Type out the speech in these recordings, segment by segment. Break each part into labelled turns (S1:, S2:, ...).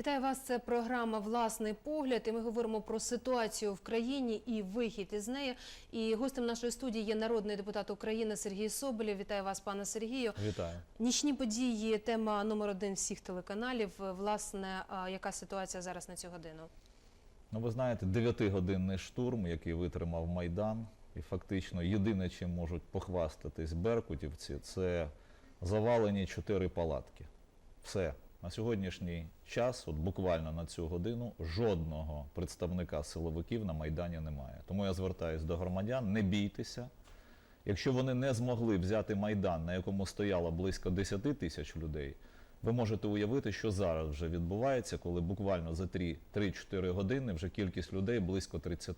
S1: Вітаю вас. Це програма Власний погляд. І ми говоримо про ситуацію в країні і вихід із неї. І гостем нашої студії є народний депутат України Сергій Соболєв. Вітаю вас, пане Сергію.
S2: Вітаю.
S1: Нічні події тема номер один всіх телеканалів. Власне, яка ситуація зараз на цю годину?
S2: Ну, ви знаєте, дев'ятигодинний штурм, який витримав Майдан, і фактично єдине, чим можуть похвастатись беркутівці, це завалені чотири палатки. Все. На сьогоднішній час, от буквально на цю годину, жодного представника силовиків на Майдані немає. Тому я звертаюся до громадян, не бійтеся. Якщо вони не змогли взяти Майдан, на якому стояло близько 10 тисяч людей, ви можете уявити, що зараз вже відбувається, коли буквально за 3 3-4 години вже кількість людей близько 30,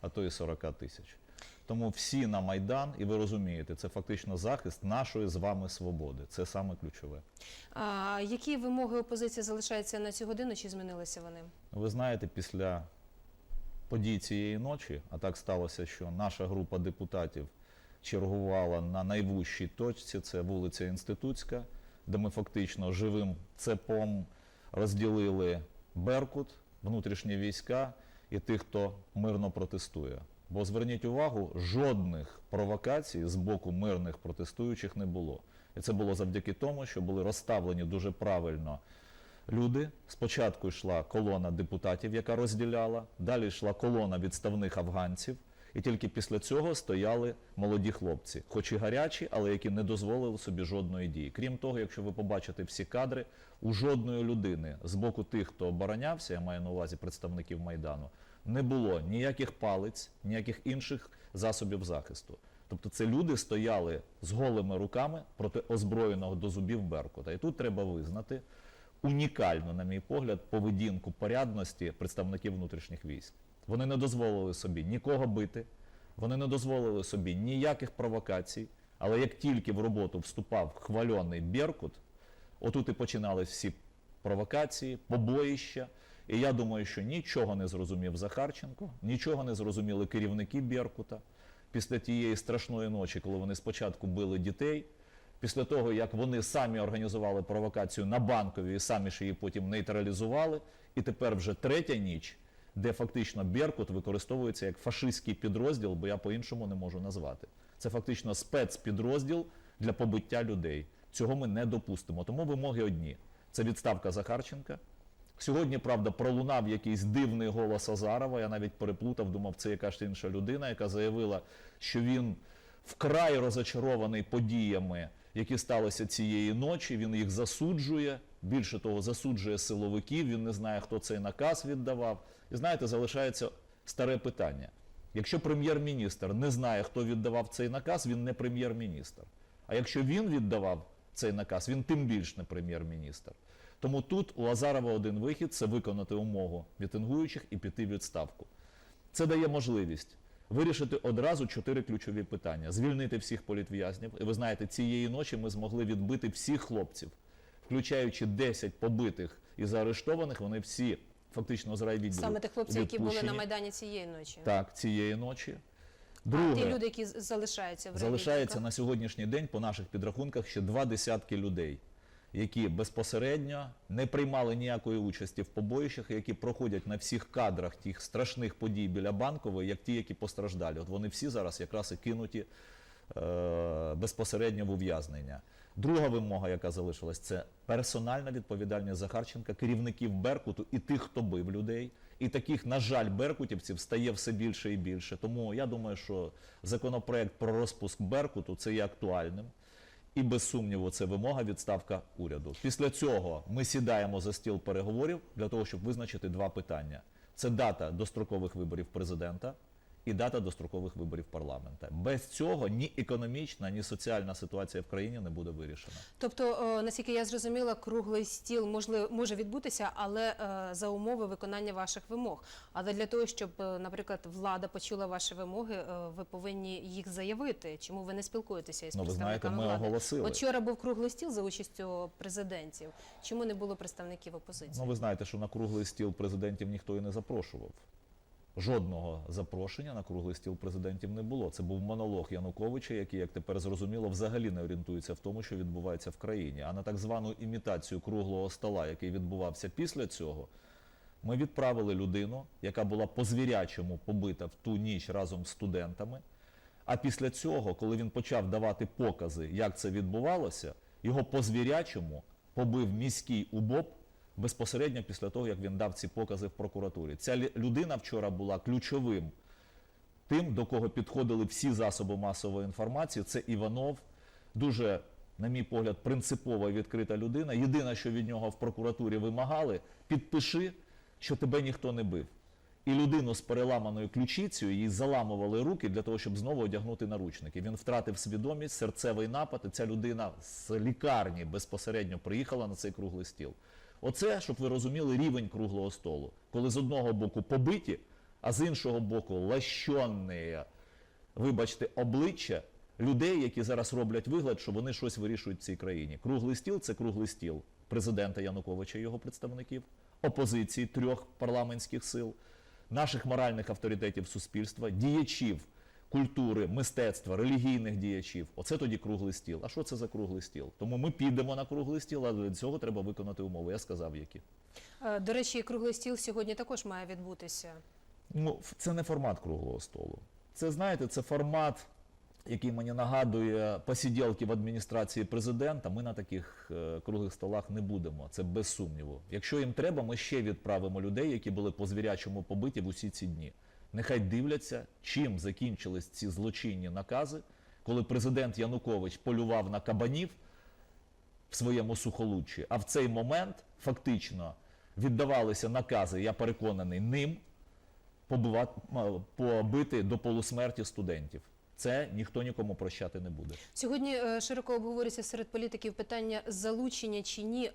S2: а то і 40 тисяч. Тому всі на Майдан, і ви розумієте, це фактично захист нашої з вами свободи. Це саме ключове.
S1: А які вимоги опозиції залишаються на цю годину? Чи змінилися вони?
S2: Ви знаєте, після подій цієї ночі, а так сталося, що наша група депутатів чергувала на найвужчій точці, це вулиця Інститутська, де ми фактично живим цепом розділили Беркут, внутрішні війська і тих, хто мирно протестує. Бо зверніть увагу, жодних провокацій з боку мирних протестуючих не було. І це було завдяки тому, що були розставлені дуже правильно люди. Спочатку йшла колона депутатів, яка розділяла, далі йшла колона відставних афганців, і тільки після цього стояли молоді хлопці, хоч і гарячі, але які не дозволили собі жодної дії. Крім того, якщо ви побачите всі кадри, у жодної людини з боку тих, хто оборонявся, я маю на увазі представників майдану, не було ніяких палиць, ніяких інших засобів захисту. Тобто це люди стояли з голими руками проти озброєного до зубів Беркута. І тут треба визнати унікальну, на мій погляд, поведінку порядності представників внутрішніх військ. Вони не дозволили собі нікого бити, вони не дозволили собі ніяких провокацій. Але як тільки в роботу вступав хвальоний Беркут, отут і починались всі провокації, побоїща. І я думаю, що нічого не зрозумів Захарченко, нічого не зрозуміли керівники Беркута після тієї страшної ночі, коли вони спочатку били дітей, після того, як вони самі організували провокацію на банковій і самі ж її потім нейтралізували. І тепер вже третя ніч, де фактично Беркут використовується як фашистський підрозділ, бо я по-іншому не можу назвати. Це фактично спецпідрозділ для побиття людей. Цього ми не допустимо. Тому вимоги одні: це відставка Захарченка. Сьогодні, правда, пролунав якийсь дивний голос Азарова. Я навіть переплутав, думав, це якась інша людина, яка заявила, що він вкрай розочарований подіями, які сталися цієї ночі. Він їх засуджує. Більше того, засуджує силовиків. Він не знає, хто цей наказ віддавав. І знаєте, залишається старе питання. Якщо прем'єр-міністр не знає, хто віддавав цей наказ, він не прем'єр-міністр. А якщо він віддавав цей наказ, він тим більш не прем'єр-міністр. Тому тут у Азарова один вихід це виконати умову мітингуючих і піти в відставку. Це дає можливість вирішити одразу чотири ключові питання: звільнити всіх політв'язнів. І ви знаєте, цієї ночі ми змогли відбити всіх хлопців, включаючи 10 побитих і заарештованих. Вони всі фактично з райвідділу
S1: Саме тих хлопців, які були на майдані цієї ночі.
S2: Так, цієї ночі.
S1: А
S2: Друге,
S1: ті люди, які залишаються в
S2: залишається на сьогоднішній день по наших підрахунках ще два десятки людей, які безпосередньо не приймали ніякої участі в побоїщах, які проходять на всіх кадрах тих страшних подій біля банкової, як ті, які постраждали. От вони всі зараз якраз і кинуті е, безпосередньо в ув'язнення. Друга вимога, яка залишилась, це персональна відповідальність Захарченка, керівників Беркуту і тих, хто бив людей. І таких, на жаль, беркутівців стає все більше і більше. Тому я думаю, що законопроект про розпуск Беркуту це є актуальним. І без сумніву, це вимога відставка уряду. Після цього ми сідаємо за стіл переговорів для того, щоб визначити два питання: це дата дострокових виборів президента і дата дострокових виборів парламента. Без цього ні економічна, ні соціальна ситуація в країні не буде вирішена.
S1: Тобто, е, наскільки я зрозуміла, круглий стіл можливо може відбутися, але е, за умови виконання ваших вимог. Але для того, щоб, е, наприклад, влада почула ваші вимоги, е, ви повинні їх заявити. Чому ви не спілкуєтеся із
S2: Ну, ви знаєте,
S1: представниками
S2: ми
S1: влади?
S2: оголосили.
S1: От вчора був круглий стіл за участю президентів. Чому не було представників опозиції?
S2: Ну, ви знаєте, що на круглий стіл президентів ніхто і не запрошував. Жодного запрошення на круглий стіл президентів не було. Це був монолог Януковича, який, як тепер зрозуміло, взагалі не орієнтується в тому, що відбувається в країні. А на так звану імітацію круглого стола, який відбувався після цього, ми відправили людину, яка була по звірячому побита в ту ніч разом з студентами. А після цього, коли він почав давати покази, як це відбувалося, його по звірячому побив міський УБОП безпосередньо після того, як він дав ці покази в прокуратурі. Ця людина вчора була ключовим тим, до кого підходили всі засоби масової інформації. Це Іванов, дуже, на мій погляд, принципова і відкрита людина. Єдине, що від нього в прокуратурі вимагали, підпиши, що тебе ніхто не бив. І людину з переламаною ключицею їй заламували руки для того, щоб знову одягнути наручники. Він втратив свідомість, серцевий напад, і ця людина з лікарні безпосередньо приїхала на цей круглий стіл. Оце, щоб ви розуміли, рівень круглого столу, коли з одного боку побиті, а з іншого боку лащонні, вибачте, обличчя людей, які зараз роблять вигляд, що вони щось вирішують в цій країні. Круглий стіл це круглий стіл президента Януковича і його представників, опозиції трьох парламентських сил, наших моральних авторитетів суспільства, діячів культури, мистецтва, релігійних діячів. Оце тоді круглий стіл. А що це за круглий стіл? Тому ми підемо на круглий стіл, але для цього треба виконати умови. Я сказав, які.
S1: Е, До речі, круглий стіл сьогодні також має відбутися.
S2: Ну, це не формат круглого столу. Це, знаєте, це формат, який мені нагадує посіділки в адміністрації президента. Ми на таких е, круглих столах не будемо. Це без сумніву. Якщо їм треба, ми ще відправимо людей, які були по звірячому побиті в усі ці дні. Нехай дивляться, чим закінчились ці злочинні накази, коли президент Янукович полював на кабанів в своєму сухолуччі, а в цей момент фактично віддавалися накази, я переконаний, ним побувати, побити до полусмерті студентів. Це ніхто нікому прощати не буде.
S1: Сьогодні е, широко обговорюється серед політиків питання залучення чи ні е,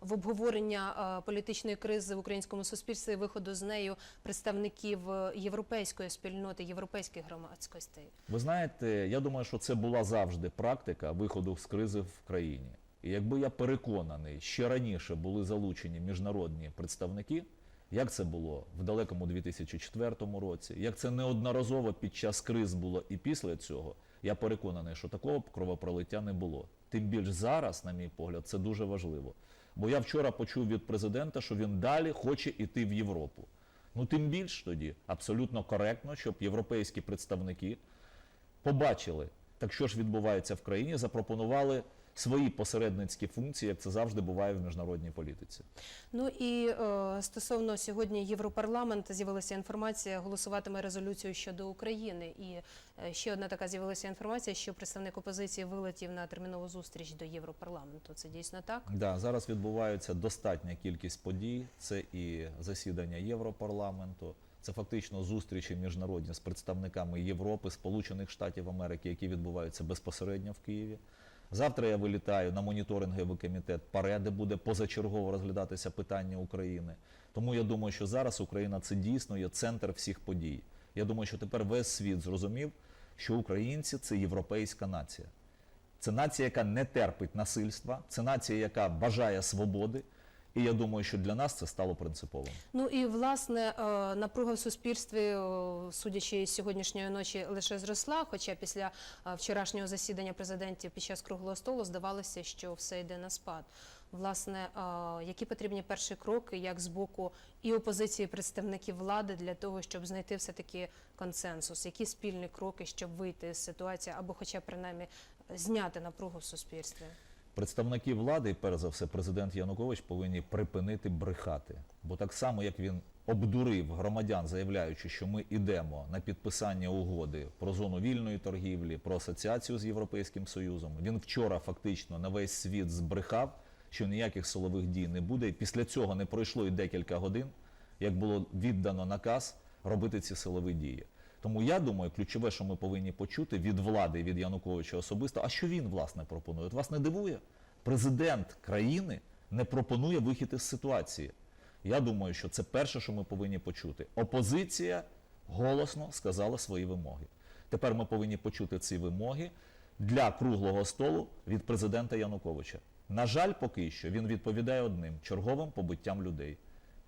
S1: в обговорення е, політичної кризи в українському суспільстві виходу з нею представників європейської спільноти, європейських громадськостей.
S2: Ви знаєте, я думаю, що це була завжди практика виходу з кризи в країні. І якби я переконаний, ще раніше були залучені міжнародні представники, як це було в далекому 2004 році, як це неодноразово під час криз було і після цього, я переконаний, що такого кровопролиття не було. Тим більш зараз, на мій погляд, це дуже важливо. Бо я вчора почув від президента, що він далі хоче йти в Європу. Ну тим більш тоді абсолютно коректно, щоб європейські представники побачили, так що ж відбувається в країні, запропонували свої посередницькі функції, як це завжди буває в міжнародній політиці.
S1: Ну і е, стосовно сьогодні Європарламент з'явилася інформація, голосуватиме резолюцію щодо України. І е, ще одна така з'явилася інформація, що представник опозиції вилетів на термінову зустріч до Європарламенту. Це дійсно так?
S2: Да, зараз відбувається достатня кількість подій. Це і засідання Європарламенту, це фактично зустрічі міжнародні з представниками Європи, Сполучених Штатів Америки, які відбуваються безпосередньо в Києві. Завтра я вилітаю на моніторинговий комітет ПАРЕ, де буде позачергово розглядатися питання України. Тому я думаю, що зараз Україна це дійсно є центр всіх подій. Я думаю, що тепер весь світ зрозумів, що українці це європейська нація. Це нація, яка не терпить насильства, це нація, яка бажає свободи. І я думаю, що для нас це стало принциповим.
S1: Ну і власне е, напруга в суспільстві, е, судячи з сьогоднішньої ночі, лише зросла. Хоча після е, вчорашнього засідання президентів під час круглого столу здавалося, що все йде на спад. Власне, які потрібні перші кроки, як з боку і опозиції, і представників влади для того, щоб знайти все таки консенсус, які спільні кроки, щоб вийти з ситуації, або, хоча б принаймні, зняти напругу в суспільстві.
S2: Представники влади, перш за все, президент Янукович повинні припинити брехати. Бо так само, як він обдурив громадян, заявляючи, що ми йдемо на підписання угоди про зону вільної торгівлі, про асоціацію з Європейським Союзом, він вчора фактично на весь світ збрехав, що ніяких силових дій не буде. І після цього не пройшло і декілька годин, як було віддано наказ робити ці силові дії. Тому я думаю, ключове, що ми повинні почути від влади, від Януковича особисто, а що він власне пропонує? От вас не дивує? Президент країни не пропонує вихід із ситуації. Я думаю, що це перше, що ми повинні почути. Опозиція голосно сказала свої вимоги. Тепер ми повинні почути ці вимоги для круглого столу від президента Януковича. На жаль, поки що він відповідає одним черговим побиттям людей.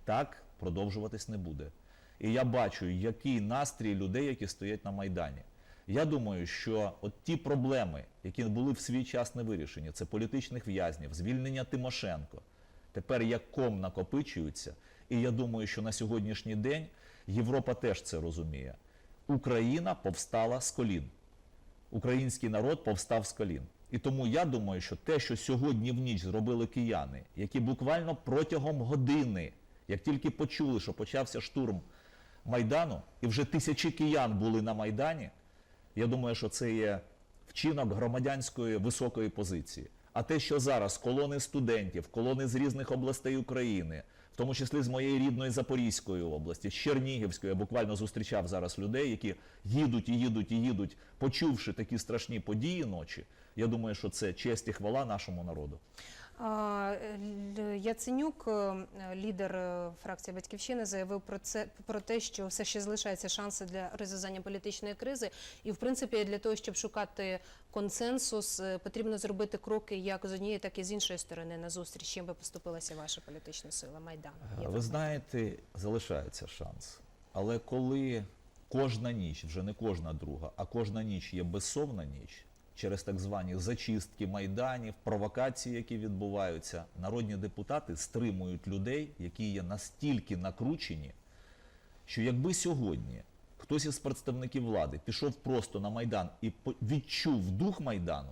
S2: Так продовжуватись не буде. І я бачу, який настрій людей, які стоять на Майдані. Я думаю, що от ті проблеми, які були в свій час не вирішені, це політичних в'язнів, звільнення Тимошенко, тепер як ком накопичуються. І я думаю, що на сьогоднішній день Європа теж це розуміє. Україна повстала з колін. Український народ повстав з колін. І тому я думаю, що те, що сьогодні в ніч зробили кияни, які буквально протягом години, як тільки почули, що почався штурм Майдану, і вже тисячі киян були на Майдані, я думаю, що це є вчинок громадянської високої позиції. А те, що зараз колони студентів, колони з різних областей України, в тому числі з моєї рідної Запорізької області, з Чернігівської, я буквально зустрічав зараз людей, які їдуть і їдуть і їдуть, почувши такі страшні події ночі. Я думаю, що це честь і хвала нашому народу.
S1: Яценюк, е, лідер е, фракції Батьківщини, заявив про це про те, що все ще залишаються шанси для розв'язання політичної кризи, і в принципі для того, щоб шукати консенсус, е, потрібно зробити кроки як з однієї, так і з іншої сторони на зустріч. Чим би поступилася ваша політична сила Майдан?
S2: Ви знаєте, залишається шанс. Але коли кожна ніч, вже не кожна друга, а кожна ніч є безсовна ніч, через так звані зачистки майданів, провокації, які відбуваються, народні депутати стримують людей, які є настільки накручені, що якби сьогодні хтось із представників влади пішов просто на майдан і відчув дух майдану,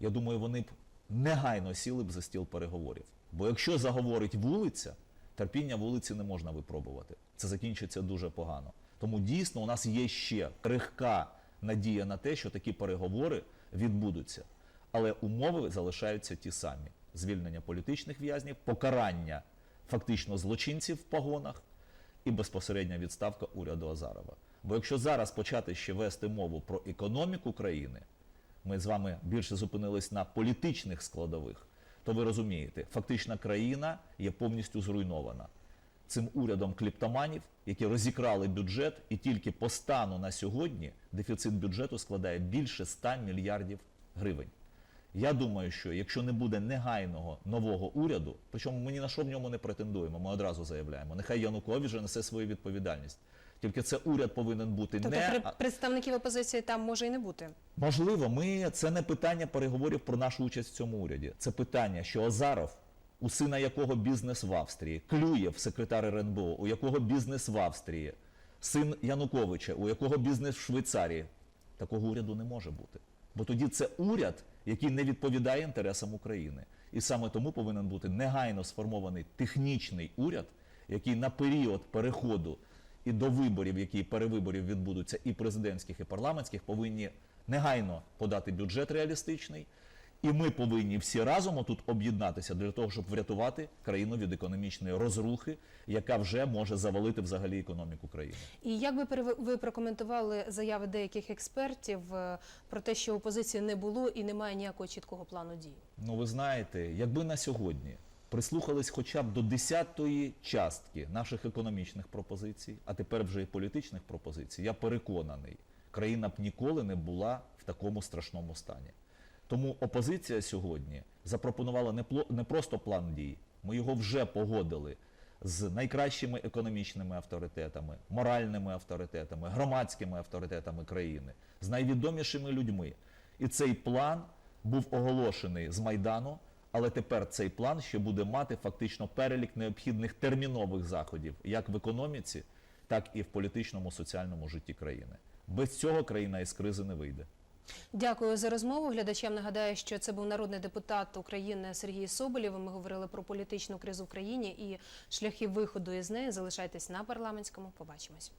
S2: я думаю, вони б негайно сіли б за стіл переговорів. Бо якщо заговорить вулиця, терпіння вулиці не можна випробувати. Це закінчиться дуже погано. Тому дійсно у нас є ще крихка надія на те, що такі переговори відбудуться. Але умови залишаються ті самі: звільнення політичних в'язнів, покарання фактично злочинців в погонах і безпосередня відставка уряду Азарова. Бо якщо зараз почати ще вести мову про економіку країни, ми з вами більше зупинились на політичних складових, то ви розумієте, фактично країна є повністю зруйнована цим урядом кліптоманів, які розікрали бюджет, і тільки по стану на сьогодні дефіцит бюджету складає більше 100 мільярдів гривень. Я думаю, що якщо не буде негайного нового уряду, причому ми ні на що в ньому не претендуємо, ми одразу заявляємо, нехай Янукович вже несе свою відповідальність. Тільки це уряд повинен бути
S1: Тобто
S2: не
S1: представників опозиції там може і не бути.
S2: Можливо, ми це не питання переговорів про нашу участь в цьому уряді. Це питання, що Азаров, у сина якого бізнес в Австрії, Клюєв, секретар РНБО, у якого бізнес в Австрії, син Януковича, у якого бізнес в Швейцарії. Такого уряду не може бути. Бо тоді це уряд, який не відповідає інтересам України. І саме тому повинен бути негайно сформований технічний уряд, який на період переходу і до виборів, які перевиборів відбудуться і президентських, і парламентських, повинні негайно подати бюджет реалістичний. І ми повинні всі разом тут об'єднатися для того, щоб врятувати країну від економічної розрухи, яка вже може завалити взагалі економіку країни.
S1: І як би ви прокоментували заяви деяких експертів е, про те, що опозиції не було і немає ніякого чіткого плану дій?
S2: Ну, ви знаєте, якби на сьогодні прислухались хоча б до десятої частки наших економічних пропозицій, а тепер вже і політичних пропозицій, я переконаний, країна б ніколи не була в такому страшному стані. Тому опозиція сьогодні запропонувала не, просто план дій, ми його вже погодили з найкращими економічними авторитетами, моральними авторитетами, громадськими авторитетами країни, з найвідомішими людьми. І цей план був оголошений з Майдану, але тепер цей план ще буде мати фактично перелік необхідних термінових заходів як в економіці, так і в політичному соціальному житті країни. Без цього країна із кризи не вийде.
S1: Дякую за розмову. Глядачам нагадаю, що це був народний депутат України Сергій Соболєв. Ми говорили про політичну кризу в країні і шляхи виходу із неї. Залишайтесь на парламентському. Побачимось.